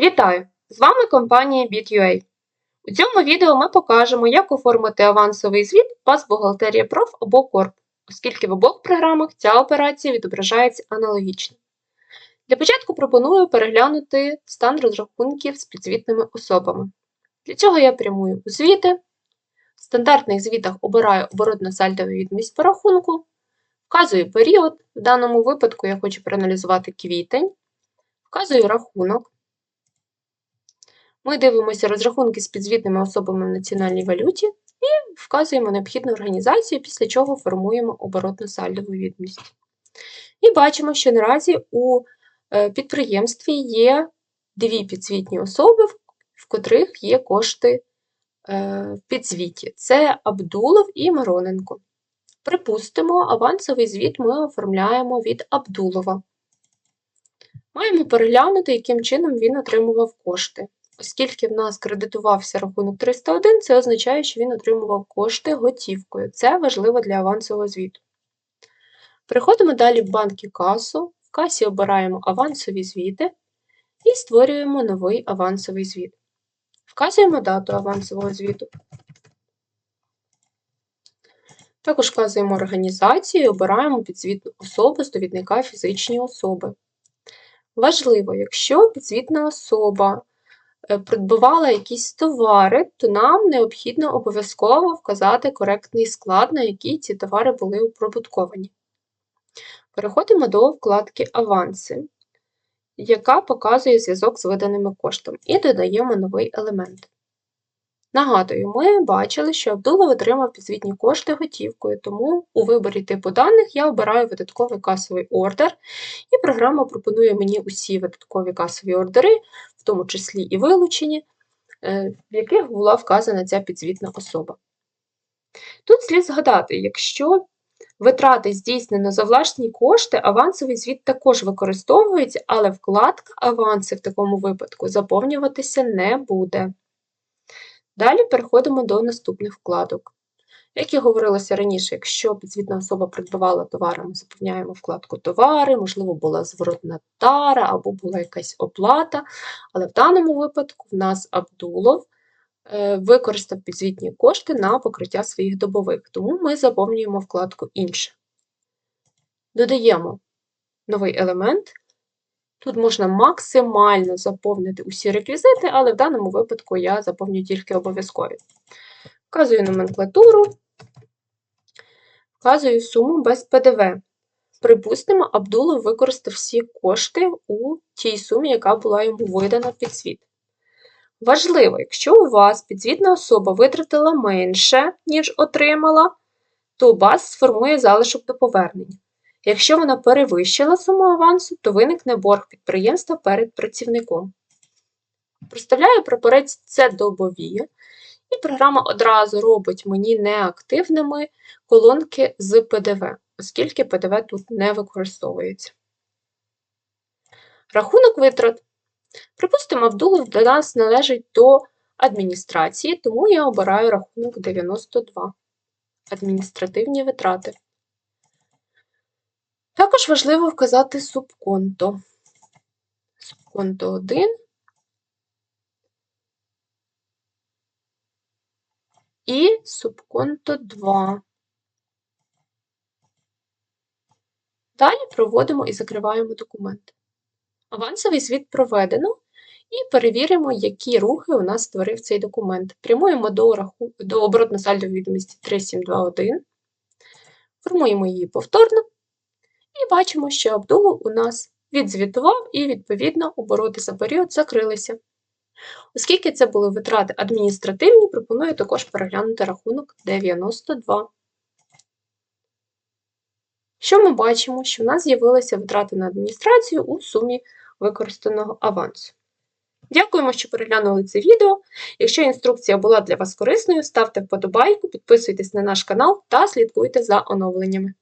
Вітаю! З вами компанія BitUA. У цьому відео ми покажемо, як оформити авансовий звіт баз бухгалтерія проф або Корп, оскільки в обох програмах ця операція відображається аналогічно. Для початку пропоную переглянути стан розрахунків з підзвітними особами. Для цього я прямую у звіти. В стандартних звітах обираю оборотно-сальдову відмість по рахунку, вказую період, в даному випадку я хочу проаналізувати квітень, вказую рахунок. Ми дивимося розрахунки з підзвітними особами в національній валюті і вказуємо необхідну організацію, після чого формуємо оборотно-сальдову відмість. І бачимо, що наразі у е, підприємстві є дві підзвітні особи, в котрих є кошти е, в підзвіті. Це Абдулов і Мироненко. Припустимо, авансовий звіт ми оформляємо від Абдулова. Маємо переглянути, яким чином він отримував кошти. Оскільки в нас кредитувався рахунок 301, це означає, що він отримував кошти готівкою. Це важливо для авансового звіту. Переходимо далі в банк і касу. В касі обираємо авансові звіти і створюємо новий авансовий звіт. Вказуємо дату авансового звіту. Також вказуємо організацію і обираємо підзвітну особу з довідника фізичні особи. Важливо, якщо підзвітна особа придбавала якісь товари, то нам необхідно обов'язково вказати коректний склад, на який ці товари були оприбутковані. Переходимо до вкладки Аванси, яка показує зв'язок з виданими коштами, і додаємо новий елемент. Нагадую, ми бачили, що Абдулов отримав підзвітні кошти готівкою, тому у виборі типу даних я обираю видатковий касовий ордер, і програма пропонує мені усі видаткові касові ордери, в тому числі і вилучені, е, в яких була вказана ця підзвітна особа. Тут слід згадати, якщо витрати здійснено за власні кошти, авансовий звіт також використовується, але вкладка аванси в такому випадку заповнюватися не буде. Далі переходимо до наступних вкладок. Як і говорилося раніше, якщо підзвітна особа придбавала товари, ми заповняємо вкладку товари, можливо, була зворотна тара або була якась оплата. Але в даному випадку в нас Абдулов е, використав підзвітні кошти на покриття своїх добових, тому ми заповнюємо вкладку інше. Додаємо новий елемент. Тут можна максимально заповнити усі реквізити, але в даному випадку я заповнюю тільки обов'язкові. Вказую номенклатуру, вказую суму без ПДВ. Припустимо, Абдулов використав всі кошти у тій сумі, яка була йому видана під світ. Важливо, якщо у вас підзвітна особа витратила менше, ніж отримала, то БАС сформує залишок до повернення. Якщо вона перевищила суму авансу, то виникне борг підприємства перед працівником. Проставляю прапорець це добові, і програма одразу робить мені неактивними колонки з ПДВ, оскільки ПДВ тут не використовується. Рахунок витрат. Припустимо, Абдулов до нас належить до адміністрації, тому я обираю рахунок 92. Адміністративні витрати. Також важливо вказати субконто. Субконто 1 і субконто 2. Далі проводимо і закриваємо документ. Авансовий звіт проведено і перевіримо, які рухи у нас створив цей документ. Прямуємо до, раху... до оборотно-сальдової відомості 3721, формуємо її повторно. Бачимо, що Абдулов у нас відзвітував, і, відповідно, обороти за період закрилися. Оскільки це були витрати адміністративні, пропоную також переглянути рахунок 92. Що ми бачимо? Що в нас з'явилися витрати на адміністрацію у сумі використаного авансу. Дякуємо, що переглянули це відео. Якщо інструкція була для вас корисною, ставте вподобайку, підписуйтесь на наш канал та слідкуйте за оновленнями.